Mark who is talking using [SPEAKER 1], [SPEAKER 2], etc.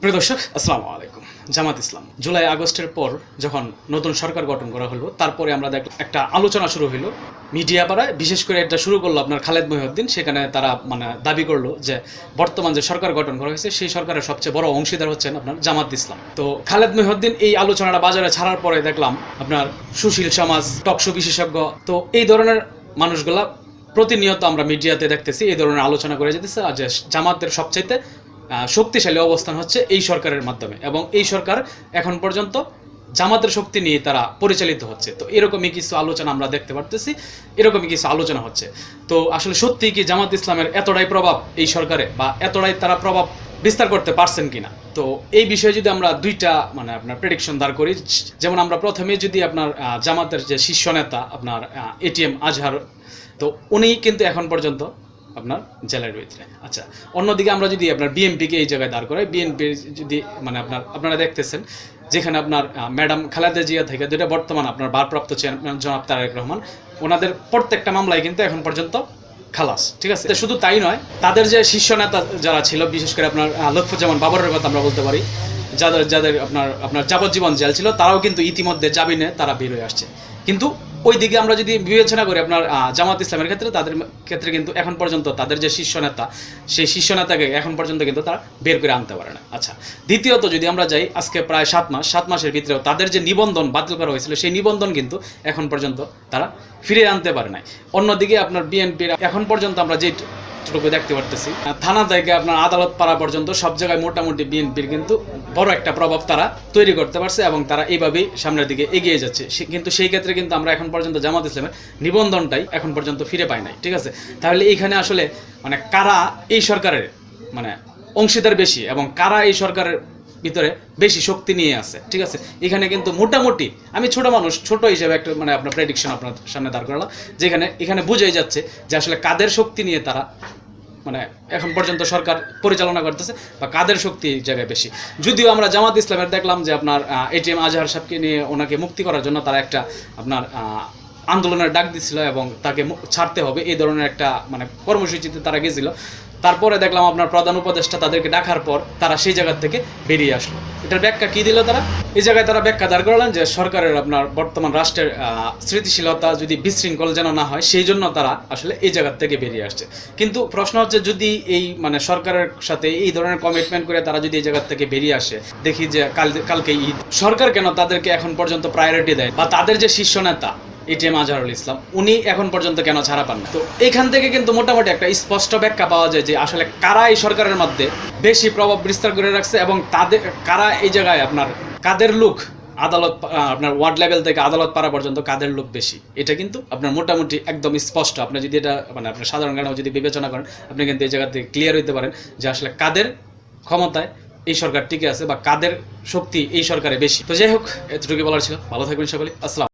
[SPEAKER 1] প্রিয় দর্শক, আসসালামু আলাইকুম। জামাত ইসলাম, জুলাই আগস্টের পর যখন নতুন সরকার গঠন করা হলো, তারপরে আমরা দেখ একটা আলোচনা শুরু হলো মিডিয়া পাড়ায় বিশেষ করে এটা শুরু করল আপনার খালেদ মহিউদ্দিন, সেখানে তারা মানে দাবি করল যে বর্তমান যে সরকার গঠন করা হয়েছে, সেই সরকারের সবচেয়ে বড় অংশীদার হচ্ছেন আপনার জামাত ইসলাম। তো খালেদ মহিউদ্দিন, এই আলোচনাটা বাজারে ছাড়ার পরে দেখলাম আপনার সুশীল সমাজ টকশো বিশেষজ্ঞ, তো এই ধরনের মানুষগুলা প্রতিনিয়ত আমরা মিডিয়াতে দেখতেছি, এই ধরনের আলোচনা করে যেতেছে, আর জামাতের সবচাইতে শক্তিশালী অবস্থান হচ্ছে এই সরকারের মাধ্যমে এবং এই সরকার এখন পর্যন্ত জামাতের শক্তি নিয়ে তারা পরিচালিত হচ্ছে। তো এরকমই কিছু আলোচনা আমরা দেখতে পারতেছি, এরকমই কিছু আলোচনা হচ্ছে। তো আসলে সত্যি কি জামাত ইসলামের এতটাই প্রভাব এই সরকারে বা এতটাই তারা প্রভাব বিস্তার করতে পারছেন কিনা? তো এই বিষয়ে যদি আমরা দুইটা মানে আপনার প্রেডিকশন দাঁড় করি, যেমন আমরা প্রথমে যদি আপনার জামাতের যে শীর্ষ নেতা, আপনার এটিএম আজহার, তো উনি কিন্তু এখন পর্যন্ত আপনার জেলার ভিতরে আচ্ছা অন্যদিকে আমরা যদি আপনার বিএনপিকে এই জায়গায় দাঁড় করাই বিএনপি যদি মানে আপনার, আপনারা দেখতেছেন, যেখানে আপনার ম্যাডাম খালেদা জিয়া থেকে, যেটা বর্তমান আপনার ভারপ্রাপ্ত চেয়ারম্যান জনাব তারেক রহমান, ওনাদের প্রত্যেকটা মামলায় কিন্তু এখন পর্যন্ত খালাস, ঠিক আছে? শুধু তাই নয়, তাদের যে শীর্ষ নেতা যারা ছিল, বিশেষ করে আপনার লুৎফুজ্জামান বাবরের কথা আমরা বলতে পারি, যাদের যাদের আপনার আপনার যাবজ্জীবন জেল ছিল, তারাও কিন্তু ইতিমধ্যে জামিনে তারা বের হয়ে আসছে। কিন্তু ওই দিকে আমরা যদি বিবেচনা করি আপনার জামাত ইসলামের ক্ষেত্রে, তাদের ক্ষেত্রে কিন্তু এখন পর্যন্ত তাদের যে শীর্ষ নেতা, সেই শীর্ষ নেতাকে এখন পর্যন্ত কিন্তু তারা বের করে আনতে পারে না। আচ্ছা দ্বিতীয়ত যদি আমরা যাই, আজকে প্রায় সাত মাস, সাত মাসের ভিতরেও তাদের যে নিবন্ধন বাতিল করা হয়েছিল, সেই নিবন্ধন কিন্তু এখন পর্যন্ত তারা ফিরে আনতে পারে নাই। অন্যদিকে আপনার বিএনপির, এখন পর্যন্ত আমরা যে যতটুকু দেখতে পারতেছি। থানা থেকে আপনার আদালত পাড়া পর্যন্ত সব জায়গায় মোটামুটি বিএনপির কিন্তু বড় একটা প্রভাব তারা তৈরি করতে পারছে এবং তারা এইভাবেই সামনের দিকে এগিয়ে যাচ্ছে। কিন্তু সেই ক্ষেত্রে কিন্তু আমরা এখন পর্যন্ত জামাত ইসলামের নিবন্ধনটাই এখন পর্যন্ত ফিরে পাই নাই, ঠিক আছে? তাহলে এইখানে আসলে মানে কারা এই সরকারের মানে অংশীদার বেশি এবং কারা এই সরকারের ভিতরে বেশি শক্তি নিয়ে আছে, ঠিক আছে? এখানে কিন্তু মোটামুটি আমি ছোট মানুষ, ছোট হিসেবে একটা মানে আপনার প্রেডিকশন আপনার সামনে দাঁড় করালাম, যেখানে এখানে বুঝাই যাচ্ছে যে আসলে কাদের শক্তি নিয়ে তারা মানে এখন পর্যন্ত সরকার পরিচালনা করতেছে বা কাদের শক্তি জায়গায় বেশি? যদিও আমরা জামাত ইসলামের দেখলাম যে আপনার এটিএম আজহার সাহেবকে নিয়ে ওনাকে মুক্তি করার জন্য তারা একটা আপনার আন্দোলনের ডাক দিছিল এবং তাকে ছাড়তে হবে এই ধরনের একটা মানে কর্মসূচিতে তারা গেছিল। তারপরে দেখলাম আপনার প্রধান উপদেষ্টা তাদেরকে ডাকার পর তারা সেই জায়গা থেকে বেরিয়ে আসলো। এটার ব্যাখ্যা কি দিল তারা? এই জায়গায় তারা ব্যাখ্যা দাঁড় করালেন যে সরকারের আপনার বর্তমান রাষ্ট্রের আহ, স্থিতিশীলতা যদি বিশৃঙ্খল যেন না হয় সেই জন্য তারা আসলে এই জায়গা থেকে বেরিয়ে আসছে। কিন্তু প্রশ্ন হচ্ছে যদি এই মানে সরকারের সাথে এই ধরনের কমিটমেন্ট করে তারা যদি এই জায়গা থেকে বেরিয়ে আসে দেখি যে কাল কালকে ঈদ সরকার কেন তাদেরকে এখন পর্যন্ত প্রায়োরিটি দেয় বা তাদের যে শীর্ষ নেতা এটিএম আজহারুল ইসলাম। উনি এখন পর্যন্ত কেন ছাড়া পান না? তো এখান থেকে কিন্তু মোটামুটি একটা স্পষ্ট ব্যাখ্যা পাওয়া যায় যে আসলে কারা এই সরকারের মধ্যে বেশি প্রভাব বিস্তার করে রাখছে এবং তাদের, কারা এই জায়গায় আপনার কাদের লোক আদালত আপনার ওয়ার্ড লেভেল থেকে আদালত পাড়া পর্যন্ত কাদের লোক বেশি? এটা কিন্তু আপনার মোটামুটি একদম স্পষ্ট। আপনি যদি এটা মানে আপনার সাধারণ জ্ঞানেও যদি বিবেচনা করেন, আপনি কিন্তু এই জায়গা থেকে ক্লিয়ার হইতে পারেন যে আসলে কাদের ক্ষমতায় এই সরকার টিকে আছে বা কাদের শক্তি এই সরকারে বেশি। তো যাই হোক এতটুকু বলার ছিল। ভালো থাকবেন সকলে। আসসালাম